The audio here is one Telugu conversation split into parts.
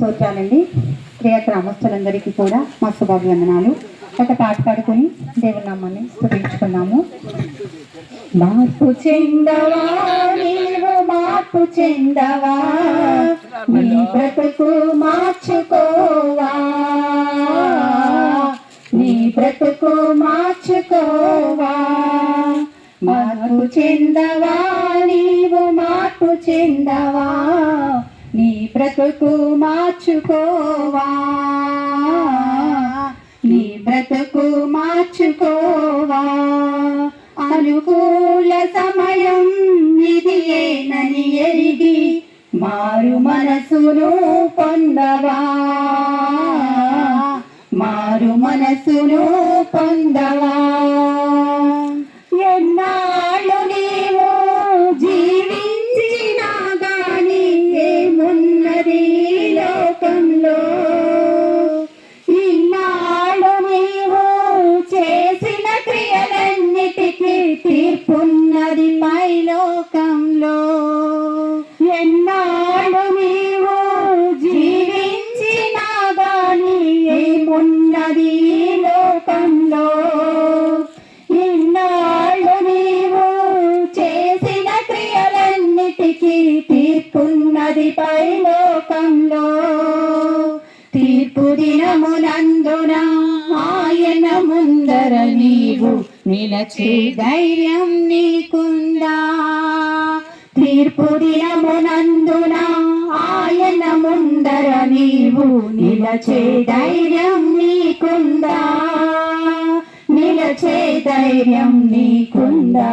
స్తోత్రాలండి. ప్రియ గ్రామస్తులందరికీ కూడా మా శుభాభివందనాలు. ఒక పాట పాడుకొని దేవుని నామాన్ని స్థుతించుకున్నాము మార్పు చెందవా నీవు మార్పు చెందవా నీ బ్రతుకు మార్చుకోవా నీ బ్రతుకు మార్చుకోవా మార్పు చెందవా నీవు మార్పు చెందవా బ్రతుకు మార్చుకోవా? నీ బ్రతుకు మార్చుకోవా? అనుకూల సమయం ఇది ఏనని ఎరిగి మారు మనసును పొందవా? మారు మనసును పొందవా? నిలచే ధైర్యం నీకుందా? తీర్పు దినమునందున ఆయన ముందర నీవు నిలచే ధైర్యం నీకుందా? నిలచే ధైర్యం నీకుందా?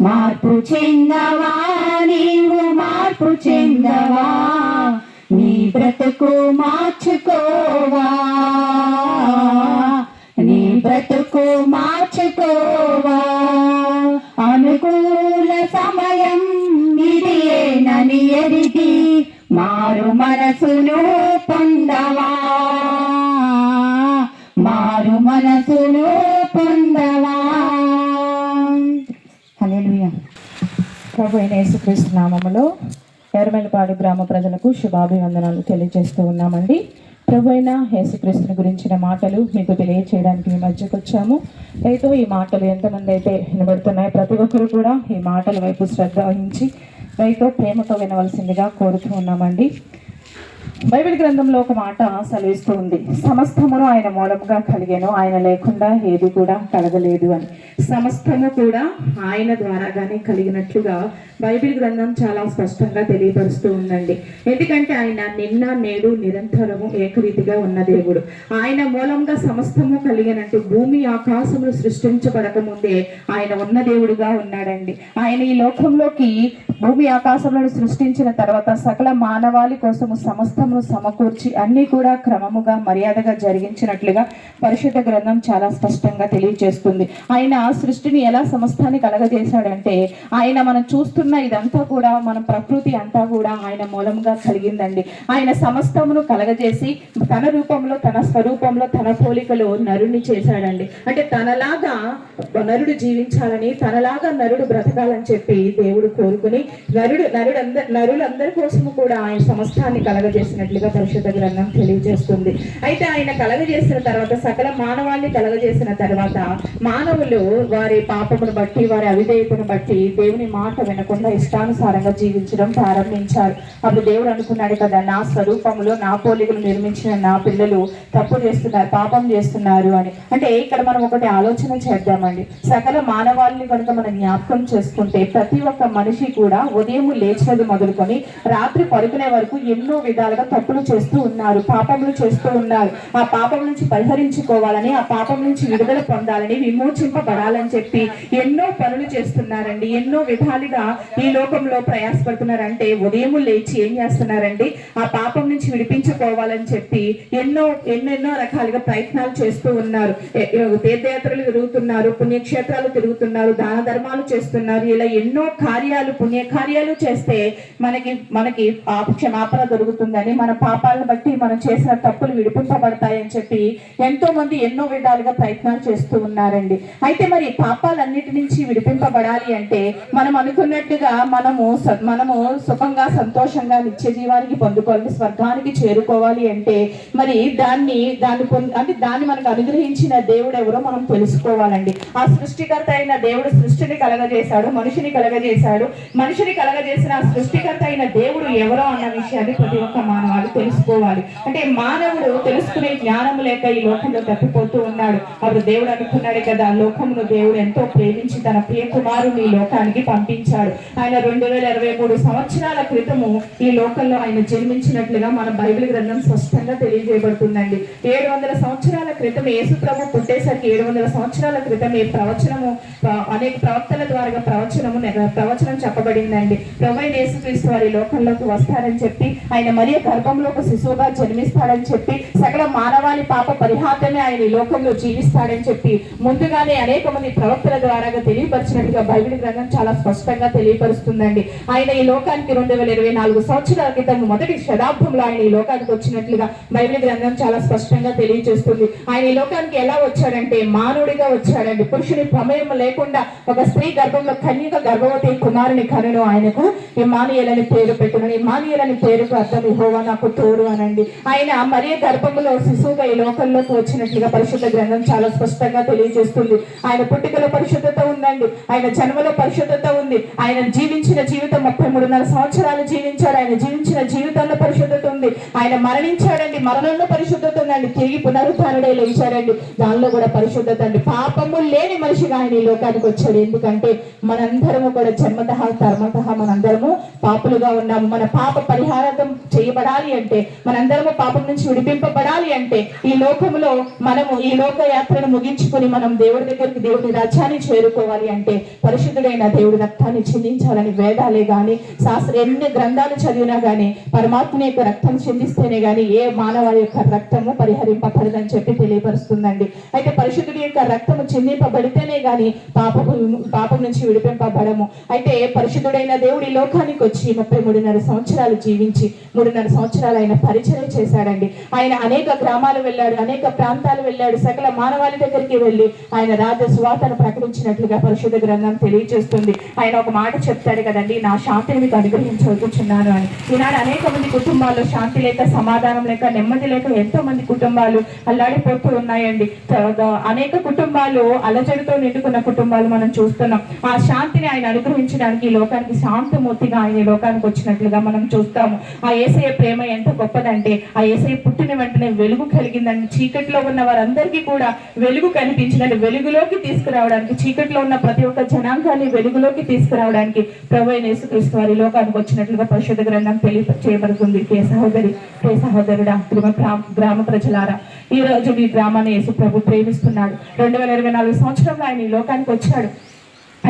మార్పు చెందవా నీవు? మార్పు చెందవా? నీ బ్రతుకు మార్చుకోవా ప్రభు అయిన యేసుక్రీస్తు నామములో ఎర్రమెలపాడు గ్రామ ప్రజలకు శుభాభివందనాలు తెలియజేస్తూ ఉన్నామండి. ప్రభు అయిన యేసుక్రీస్తుని గురించిన మాటలు మీకు తెలియచేయడానికి మీ మధ్యకు వచ్చాము. అయితే ఈ మాటలు ఎంతమంది అయితే వినబడుతున్నాయో ప్రతి ఒక్కరు కూడా ఈ మాటల వైపు శ్రద్ధ వహించి రైతో ప్రేమతో వినవలసిందిగా కోరుతూ ఉన్నామండి. బైబిల్ గ్రంథంలో ఒక మాట సెలవిస్తూ ఉంది. సమస్తమును ఆయన మూలముగా కలిగాను. ఆయన లేకుండా ఏది కూడా కలగలేదు అని. సమస్తము కూడా ఆయన ద్వారాగానే కలిగినట్లుగా బైబిల్ గ్రంథం చాలా స్పష్టంగా తెలియపరుస్తూ ఉందండి. ఎందుకంటే ఆయన నిన్న నేడు నిరంతరము ఏకరీతిగా ఉన్న దేవుడు. ఆయన మూలంగా సమస్తము కలిగినట్టు భూమి ఆకాశములు సృష్టించబడక ముందే ఆయన ఉన్న దేవుడుగా ఉన్నాడండి. ఆయన ఈ లోకంలోకి భూమి ఆకాశములను సృష్టించిన తర్వాత సకల మానవాళి కోసము సమస్తమును సమకూర్చి అన్ని కూడా క్రమముగా మర్యాదగా జరిగించినట్లుగా పరిశుద్ధ గ్రంథం చాలా స్పష్టంగా తెలియజేస్తుంది. ఆయన సృష్టిని ఎలా సమస్తాన్ని కలగజేశాడంటే ఆయన మనం చూస్తున్న ఇదంతా కూడా మన ప్రకృతి అంతా కూడా ఆయన మూలంగా కలిగిందండి. ఆయన సమస్తమును కలగజేసి తన రూపంలో తన స్వరూపంలో తన పోలికలో నరుణ్ణి చేశాడండి. అంటే తనలాగా నరుడు జీవించాలని తనలాగా నరుడు బ్రతకాలని చెప్పి దేవుడు కోరుకుని నరుడు నరుడు నరులందరి కోసము కూడా ఆయన సమస్తాన్ని చేసినట్లుగా పరిశుద్ధ గ్రంథం తెలియజేస్తుంది. అయితే ఆయన కలగజేసిన తర్వాత సకల మానవాళిని కలగజేసిన తర్వాత మానవులు వారి పాపమును బట్టి వారి అవిధేయతను బట్టి దేవుని మాట వినకుండా ఇష్టానుసారంగా జీవించడం ప్రారంభించారు. అప్పుడు దేవుడు అనుకున్నాడు కదా నా స్వరూపములో నా పోలికలు నిర్మించిన నా పిల్లలు తప్పు చేస్తున్నారు పాపం చేస్తున్నారు అని. అంటే ఇక్కడ మనం ఒకటి ఆలోచన చేద్దామండి. సకల మానవాళిని కనుక మనం జ్ఞాపకం చేసుకుంటే ప్రతి ఒక్క మనిషి కూడా ఉదయం లేచినది మొదలుకొని రాత్రి పడుకునే వరకు ఎన్నో విధాలుగా తప్పులు చేస్తూ ఉన్నారు పాపములు చేస్తూ ఉన్నారు. ఆ పాపం నుంచి పరిహరించుకోవాలని ఆ పాపం నుంచి విడుదల పొందాలని విమోచింపబడాలని చెప్పి ఎన్నో పనులు చేస్తున్నారండి. ఎన్నో విధాలుగా ఈ లోకంలో ప్రయాసపడుతున్నారంటే ఉదయం లేచి ఏం చేస్తున్నారండి? ఆ పాపం నుంచి విడిపించుకోవాలని చెప్పి ఎన్నో ఎన్నెన్నో రకాలుగా ప్రయత్నాలు చేస్తూ ఉన్నారు. తీర్థయాత్రలు తిరుగుతున్నారు పుణ్యక్షేత్రాలు తిరుగుతున్నారు దాన ధర్మాలు చేస్తున్నారు. ఇలా ఎన్నో కార్యాలు పుణ్య కార్యాలు చేస్తే మనకి మనకి ఆ క్షమాపణ దొరుకుతుందని మన పాపాలను బట్టి మనం చేసిన తప్పులు విడిపింపబడతాయని చెప్పి ఎంతో మంది ఎన్నో విధాలుగా ప్రయత్నాలు చేస్తూ ఉన్నారండి. అయితే మరి పాపాలన్నిటి నుంచి విడిపింపబడాలి అంటే మనం అనుకున్నట్టుగా మనము మనము సుఖంగా సంతోషంగా నిత్య జీవానికి పొందుకోవాలి స్వర్గానికి చేరుకోవాలి అంటే మరి దాన్ని దాన్ని అంటే దాన్ని మనకు అనుగ్రహించిన దేవుడు ఎవరో మనం తెలుసుకోవాలండి. ఆ సృష్టికర్త అయిన దేవుడు సృష్టిని కలగజేశాడు మనిషిని కలగజేశాడు. మనిషిని కలగజేసిన ఆ సృష్టికర్త అయిన దేవుడు ఎవరో అన్న విషయాన్ని ప్రతి ఒక్క మానవాడు తెలుసుకోవాలి. అంటే మానవుడు తెలుసుకునే జ్ఞానం లేక ఈ లోకంలో తప్పిపోతూ ఉన్నాడు. అప్పుడు దేవుడు అనుకున్నాడు కదా లోకమును దేవుడు ఎంతో ప్రేమించి తన ప్రియ కుమారుని ఈ లోకానికి పంపించాడు. ఆయన రెండు వేల ఇరవై మూడు సంవత్సరాల క్రితము ఈ లోకంలో ఆయన జన్మించినట్లుగా మన బైబిల్ గ్రంథం స్పష్టంగా తెలియజేయబడుతుందండి. ఏడు వందల సంవత్సరాల క్రితం యేసు ప్రభు పుట్టేసరికి ఏడు వందల సంవత్సరాల క్రితం ఈ ప్రవచనము అనేక ప్రవక్తల ద్వారా ప్రవచనము ప్రవచనం చెప్పబడిందండి. ప్రభు యేసుక్రీస్తు వారి లోకంలోకి వస్తారని చెప్పి ఆయన మరియ గర్భంలో ఒక శిశువుగా జన్మిస్తాడని చెప్పి సకల మానవాళి పాప పరిహార్తమే ఆయన ఈ లోకంలో జీవిస్తాడని చెప్పి ముందుగానే అనేక మంది ప్రవక్తల ద్వారా తెలియపరిచినట్టుగా బైబిల్ గ్రంథం చాలా స్పష్టంగా తెలియపరుస్తుందండి. ఆయన ఈ లోకానికి రెండు వేల ఇరవై నాలుగు సంవత్సరాల క్రితం మొదటి శతాబ్దంలో ఆయన ఈ లోకానికి వచ్చినట్లుగా బైబిల్ గ్రంథం చాలా స్పష్టంగా తెలియజేస్తుంది. ఆయన ఈ లోకానికి ఎలా వచ్చాడంటే మానవుడిగా వచ్చాడండి. పురుషుని ప్రమేయం లేకుండా ఒక స్త్రీ గర్భంలో కన్యక గర్భవతి కుమారుని కనును ఆయనకు ఇమానియలని పేరు పెట్టునని ఇమానియలని పేరుకు అర్థం ఇహోవా నాకు తోడు అనండి. ఆయన మరే గర్భంలో శిశువుగా ఈ లోకంలోకి వచ్చినట్లుగా పరిశుద్ధ గ్రంథం చాలా స్పష్టంగా తెలియజేస్తుంది. ఆయన పుట్టుకలో పరిశుద్ధత ఉందండి. ఆయన జన్మలో పరిశుద్ధత ఉంది. ఆయన జీవించిన జీవితం ముప్పై మూడున్నర సంవత్సరాలు జీవించాడు. ఆయన జీవించిన జీవితంలో పరిశుద్ధత ఉంది. ఆయన మరణించాడండి. మరణంలో పరిశుద్ధత ఉందండి. తిరిగి పునరుద్ధారణే లేచాడండి. దానిలో కూడా పరిశుద్ధత అండి. పాపము లేని మనిషిగా ఆయన ఈ లోకానికి వచ్చాడు. ఎందుకంటే మనందరము కూడా జన్మత కర్మత మనందరము పాపులుగా ఉన్నాము. మన పాప పరిహారం చేయబడాలి అంటే మనందరము పాపం నుంచి విడిపింపబడాలి అంటే ఈ లోకములో మనము ఈ లోక యాత్రను ముగించుకుని మనం దేవుడి దగ్గరికి దేవుడి రాజ్యాన్ని చేరుకోవాలి అంటే పరిశుద్ధుడైన దేవుడి రక్తాన్ని చిందించాలని వేదాలే గాని శాస్త్ర ఎన్ని గ్రంథాలు చదివినా గాని పరమాత్మ యొక్క రక్తం చిందిస్తేనే గాని ఏ మానవాళి యొక్క రక్తము పరిహరింపబడదని చెప్పి తెలియపరుస్తుందండి. అయితే పరిశుద్ధుడి యొక్క రక్తము చిందింపబడితేనే గాని పాపము పాపం నుంచి విడిపింపబడము. అయితే పరిశుద్ధుడైన దేవుడి లోకానికి వచ్చి ముప్పై మూడున్నర సంవత్సరాలు జీవించి మూడున్నర సంవత్సరాలు సంవత్సరాలు ఆయన పరిచయం చేశాడండి. ఆయన అనేక గ్రామాలు వెళ్ళాడు అనేక ప్రాంతాలు వెళ్ళాడు సకల మానవాళి దగ్గరికి వెళ్ళి ఆయన రాజ సువార్తను ప్రకటించినట్లుగా పరిశుద్ధ గ్రంథం తెలియజేస్తుంది. ఆయన ఒక మాట చెప్తాడు కదండి నా శాంతిని మీకు అనుగ్రహించవచ్చున్నాను అని. ఈనాడు అనేక మంది కుటుంబాల్లో శాంతి లేక సమాధానం లేక నెమ్మది లేక ఎంతో మంది కుటుంబాలు అల్లాడిపోతూ ఉన్నాయండి. తర్వాత అనేక కుటుంబాలు అలజడితో నిండుకున్న కుటుంబాలు మనం చూస్తున్నాం. ఆ శాంతిని ఆయన అనుగ్రహించడానికి ఈ లోకానికి శాంతమూర్తిగా ఆయన లోకానికి వచ్చినట్లుగా మనం చూస్తాము. ఆ ఏసయ ప్రేమ ఎంత గొప్పదంటే ఆ ఏసై పుట్టిన వెంటనే వెలుగు కలిగిందని చీకట్లో ఉన్న వారందరికీ కూడా వెలుగు కనిపించిందని వెలుగులోకి తీసుకురావడానికి చీకట్లో ఉన్న ప్రతి ఒక్క జనాంగాన్ని వెలుగులోకి తీసుకురావడానికి ప్రభు అయిన యేసుక్రీస్తు వారి లోకానికి వచ్చినట్లుగా పరిశుద్ధ గ్రంథం తెలియ చేయబడుతుంది. ప్రియ సహోదరి ప్రియ సహోదరుడా గ్రామ గ్రామ- గ్రామ ప్రజలారా ఈ రోజు మీ గ్రామాన్ని యేసు ప్రభు ప్రేమిస్తున్నాడు. రెండు వేల ఇరవై నాలుగు సంవత్సరంలో ఆయన ఈ లోకానికి వచ్చాడు.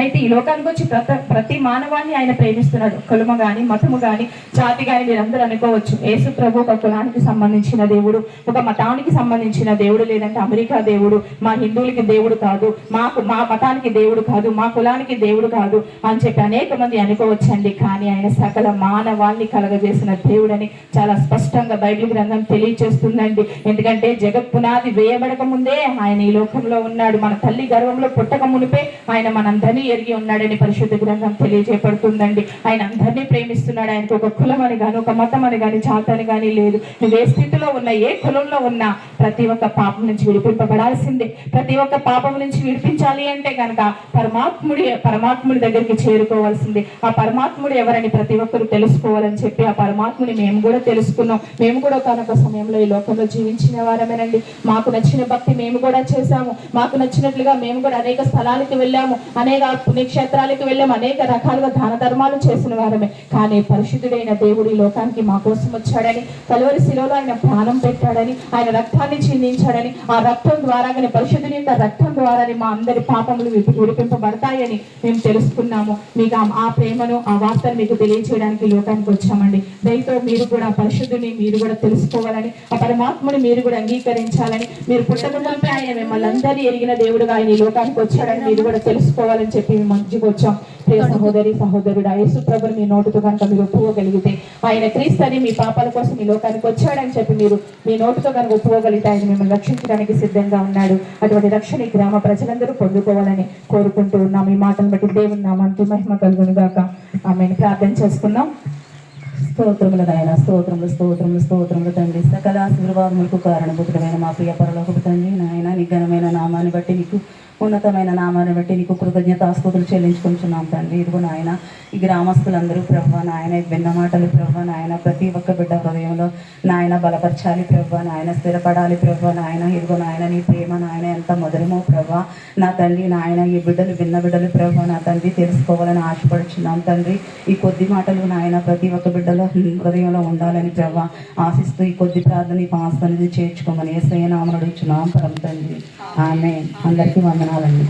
అయితే ఈ లోకానికి వచ్చి ప్రతి ప్రతి మానవాన్ని ఆయన ప్రేమిస్తున్నాడు. కులము గాని మతము గాని జాతి గాని మీరందరూ అనుకోవచ్చు. యేసు ప్రభు ఒక కులానికి సంబంధించిన దేవుడు ఒక మతానికి సంబంధించిన దేవుడు లేదంటే అమెరికా దేవుడు మా హిందువులకి దేవుడు కాదు మాకు మా మతానికి దేవుడు కాదు మా కులానికి దేవుడు కాదు అని చెప్పి అనేక మంది అనుకోవచ్చండి. కానీ ఆయన సకల మానవాన్ని కలగజేసిన దేవుడని చాలా స్పష్టంగా బైబిల్ గ్రంథం తెలియజేస్తుందండి ఎందుకంటే జగత్ పునాది వేయబడక ముందే ఆయన ఈ లోకంలో ఉన్నాడు. మన తల్లి గర్వంలో పుట్టక మునిపే ఆయన మనందరినీ ఎరిగి ఉన్నాడని పరిశుద్ధ గ్రంథం తెలియజేయబడుతుందండి. ఆయన అందరినీ ప్రేమిస్తున్నాడు. ఆయనకు ఒక కులం అని కానీ ఒక మతం అని గాని జాతి అని గాని లేదు. నువ్వు ఏ స్థితిలో ఉన్న ఏ కులంలో ఉన్నా ప్రతి ఒక్క పాపం నుంచి విడిపింపబడాల్సిందే. ప్రతి ఒక్క పాపం నుంచి విడిపించాలి అంటే కనుక పరమాత్ముడి పరమాత్ముడి దగ్గరికి చేరుకోవాల్సిందే. ఆ పరమాత్ముడు ఎవరని ప్రతి ఒక్కరు తెలుసుకోవాలని చెప్పి ఆ పరమాత్ముని మేము కూడా తెలుసుకున్నాం. మేము కూడా ఒకనొక సమయంలో ఈ లోకంలో జీవించిన వారమేనండి. మాకు నచ్చిన భక్తి మేము కూడా చేశాము. మాకు నచ్చినట్లుగా మేము కూడా అనేక స్థలాలకి వెళ్ళాము. అనేక పుణ్యక్షేత్రాలకు వెళ్ళాం. అనేక రకాలుగా దాన ధర్మాలు చేసిన వారమే. కానీ పరిశుద్ధుడైన దేవుడు ఈ లోకానికి మా కోసం వచ్చాడని కలువరి శిలోలో ఆయన ప్రాణం పెట్టాడని ఆయన రక్తాన్ని చిందించాడని ఆ రక్తం ద్వారాగానే పరిశుద్ధుని యొక్క రక్తం ద్వారానే మా అందరి పాపములు విడిపింపబడతాయని మేము తెలుసుకున్నాము. మీకు ఆ- ప్రేమను ఆ వార్తను మీకు తెలియజేయడానికి లోకానికి వచ్చామండి. దయతో మీరు కూడా పరిశుద్ధుని మీరు కూడా తెలుసుకోవాలని ఆ పరమాత్ముని మీరు కూడా అంగీకరించాలని మీరు పుట్టకముందే ఆయన మిమ్మల్ని అందరినీ ఎరిగిన దేవుడుగా ఆయన ఈ లోకానికి వచ్చాడని మీరు కూడా తెలుసుకోవాలని చెప్పి చెప్పి మీ మంచిగా వచ్చాం. ప్రియ సహోదరి సహోదరుడు యేసు ప్రభుని మీ నోటితో కనుక మీరు ఒప్పుకోగలిగితే ఆయన క్రీస్తని మీ పాపాల కోసం ఈ లోకానికి వచ్చాడని చెప్పి మీరు మీ నోటితో కనుక ఒప్పుకోగలిగితే ఆయన మిమ్మల్ని రక్షించడానికి సిద్ధంగా ఉన్నాడు. అటువంటి రక్షణ ఈ గ్రామ ప్రజలందరూ పొందుకోవాలని కోరుకుంటూ ఉన్నాం. ఈ మాటను బట్టి దేవుని నామానికి మహిమ కలుగును గాక ఆమె ప్రార్థన చేసుకుందాం. స్తోత్రములు నాయన స్తోత్రములు స్తోత్రములు స్తోత్రములు తండ్రి. సకల ఆశీర్వాదములకు కారణభూతుడమైన మా ప్రియ పరలోకపు తండ్రి నాయన నీ ఘనమైన నామాన్ని బట్టి నీకు ఉన్నతమైన నామాన్ని బట్టి నీకు కృతజ్ఞత కృతజ్ఞతాస్తుతులు చెల్లించుకుంటున్నాం తండ్రి. ఇదిగో నాయన ఈ గ్రామస్తులందరూ ప్రభా నాయన ఈ మాటలు ప్రభా నాయన ప్రతి ఒక్క బిడ్డ హృదయంలో నాయన బలపరచాలి ప్రభా నాయన స్థిరపడాలి ప్రభా నాయన ఇదిగో నాయన నీ ప్రేమ నాయన ఎంత మధురమో ప్రభా. నా తండ్రి నాయన ఈ బిడ్డలు విన్న బిడ్డలు ప్రభా నా తండ్రి తెలుసుకోవాలని ఆశపడుచున్నాం తండ్రి. ఈ కొద్ది మాటలు నాయన ప్రతి ఒక్క బిడ్డలో హృదయంలో ఉండాలని ప్రభా ఆశిస్తూ ఈ కొద్ది ప్రార్థన ఈ పాస్ అనేది చేర్చుకోమని ఏసయ్య నామను అడుగుచున్నాం పరం తండ్రి. ఆమె అందరికీ వందనాలండి.